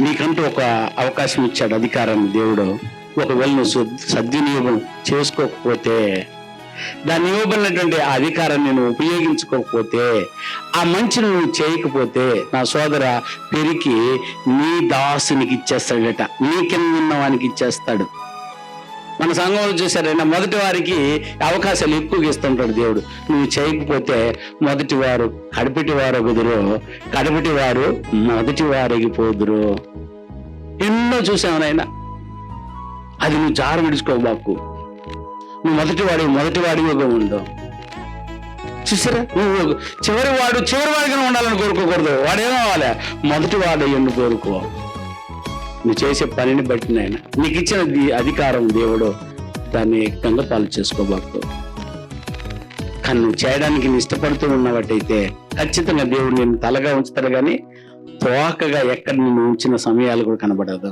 నీకంటూ ఒక అవకాశం ఇచ్చాడు అధికారాన్ని దేవుడు. ఒకవేళ నువ్వు సద్వినియోగం చేసుకోకపోతే దాన్ని ఇవ్వబడినటువంటి ఆ అధికారాన్ని నువ్వు ఉపయోగించుకోకపోతే ఆ మంచిని నువ్వు చేయకపోతే నా సోదర పెరిగి నీ దాసునికి ఇచ్చేస్తాడట. నీ కింద ఉన్న వానికి ఇచ్చేస్తాడు. మన సంఘంలో చూసారైనా మొదటి వారికి అవకాశాలు ఎక్కువగా ఇస్తుంటాడు దేవుడు. నువ్వు చేయకపోతే మొదటి వారు కడపటి వారు కుదురు. కడపటి వారు మొదటి వారికి పోదురు. ఎన్నో చూసావు నాయన. అది నువ్వు జారు విడుచుకో బాకు నువ్వు మొదటి వాడి మొదటి వాడిగా ఉండు చూసారా? నువ్వు చివరి వాడు చివరి వాడిగా ఉండాలని కోరుకోకూడదు. వాడేమవ్వాలి మొదటి వాడు ఎందు కోరుకో. నువ్వు చేసే పనిని బట్టి నాయన. నీకు ఇచ్చిన అధికారం దేవుడు దాన్ని గంగపాలు చేసుకోబాకు కానీ నువ్వు చేయడానికి ఇష్టపడుతూ ఉన్నవాటైతే ఖచ్చితంగా దేవుడు నేను తలగా ఉంచుతాడు కానీ తోకగా ఎక్కడ నువ్వు ఉంచిన సమయాలు కూడా కనబడదు.